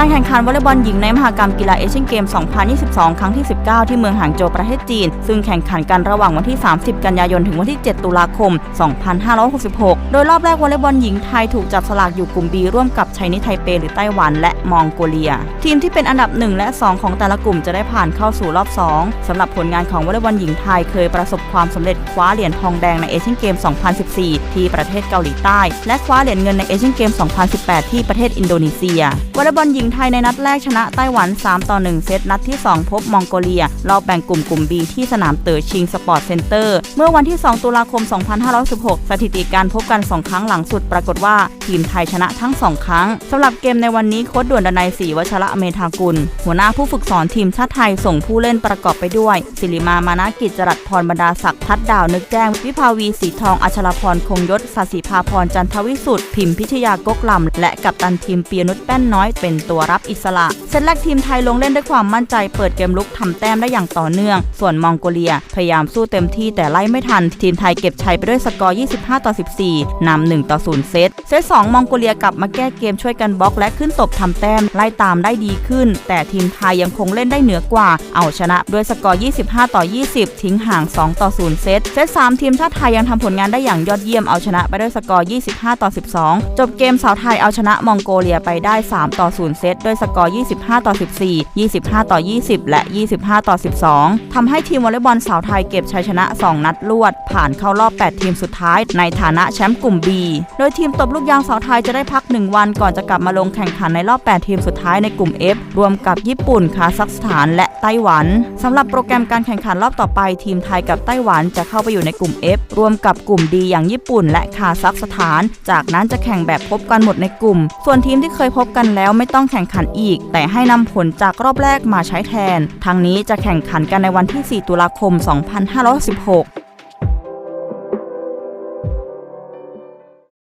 การแข่งขันวอลเลย์บอลหญิงในมหกรรมกีฬาเอเชียนเกม 2022 ครั้งที่ 19 ที่เมืองหางโจวประเทศจีน ซึ่งแข่งขันกันระหว่างวันที่ 30 กันยายน ถึงวันที่ 7 ตุลาคม 2566 โดยรอบแรกวอลเลย์บอลหญิงไทยถูกจับสลากอยู่กลุ่ม B ร่วมกับไชนีไทเปหรือไต้หวัน และมองโกเลีย ทีมที่เป็นอันดับ 1 และ 2 ของแต่ละกลุ่มจะได้ผ่านเข้าสู่รอบ 2สำหรับผลงานของวอลเลย์บอลหญิงไทยเคยประสบความสำเร็จคว้าเหรียญทองแดงในเอเชียนเกม 2014 ที่ประเทศเกาหลีใต้ และคว้าเหรียญเงินในเอเชียนเกม 2018 ที่ประเทศอินโดนีเซียวอลเลย์บอลหญิงไทยในนัดแรกชนะไต้หวัน 3 ต่อ 1 เซตนัดที่ 2 พบมองโกเลีย รอบแบ่งกลุ่มกลุ่ม B ที่สนามเต๋อชิงสปอร์ตเซ็นเตอร์ เมื่อวันที่ 2 ตุลาคม 2516 สถิติการพบกัน 2 ครั้งหลังสุดปรากฏว่า ทีมไทยชนะทั้ง 2 ครั้งสำหรับเกมในวันนี้โค้ชด่วนดนัยศรีวชระเมธากุล หัวหน้าผู้ฝึกสอนทีมชาติไทยส่งผู้เล่นประกอบไปด้วย ศิริมามานากิจจรัสพรบรรดาศักดิ์ทัดดาวนึกแจ้ง วิภาวีสีทองอัชรพรคงยศสศิภาพรจันทวิสุทธิ์พิมพิชยากกลำและกัปตันทีมเปียนุชแป้นน้อยเป็นตัวรับอิสระเซตแรกทีมไทยลงเล่นด้วยความมั่นใจเปิดเกมลุกทำแต้มได้อย่างต่อเนื่อง ส่วนมองโกเลีย พยายามสู้เต็มที่แต่ไล่ไม่ทัน ทีมไทยเก็บชัยไปด้วยสกอร์ 25 ต่อ 14นำ1ต่อ 0 เซต เซต 2 มองโกเลียกลับมาแก้เกมช่วยกันบล็อกและขึ้นตบทำแต้มไล่ตามได้ดีขึ้น แต่ทีมไทยยังคงเล่นได้เหนือกว่า เอาชนะด้วยสกอร์ 25 ต่อ 20 ทิ้งห่าง 2 ต่อ 0 เซต เซต 3 ทีมชาติไทยยังทำผลงานได้อย่างยอดเยี่ยมเอาชนะไปด้วยสกอร์ 25 ต่อ 12 จบเกมสาวไทยเอาชนะมองโกเลียไปได้ 3 ต่อ 0 เซตด้วยสกอร์ 25 ต่อ 14 25 ต่อ 20 และ 25 ต่อ 12ทำให้ทีมวอลเลย์บอลสาวไทยเก็บชัยชนะ 2 นัดรวด ผ่านเข้ารอบ 8 ทีมสุดท้ายในฐานะแชมป์กลุ่ม B โดยทีมตบลูกยางสาวไทยจะได้พัก 1 วันก่อนจะกลับมาลงแข่งขันในรอบ 8 ทีมสุดท้ายในกลุ่ม F รวมกับญี่ปุ่น คาซัคสถาน และไต้หวันสำหรับโปรแกรมการแข่งขันรอบต่อไป ทีมไทยกับไต้หวันจะเข้าไปอยู่ในกลุ่ม F รวมกับกลุ่ม D อย่างญี่ปุ่น และคาซัคสถาน จากนั้นจะแข่งแบบพบกันหมดในกลุ่ม ส่วนทีมที่เคยพบกันแล้วไม่ต้องแข่งขันอีก แต่ให้นำผลจากรอบแรกมาใช้แทนทั้งนี้จะแข่งขันกันในวันที่ 4 ตุลาคม 2516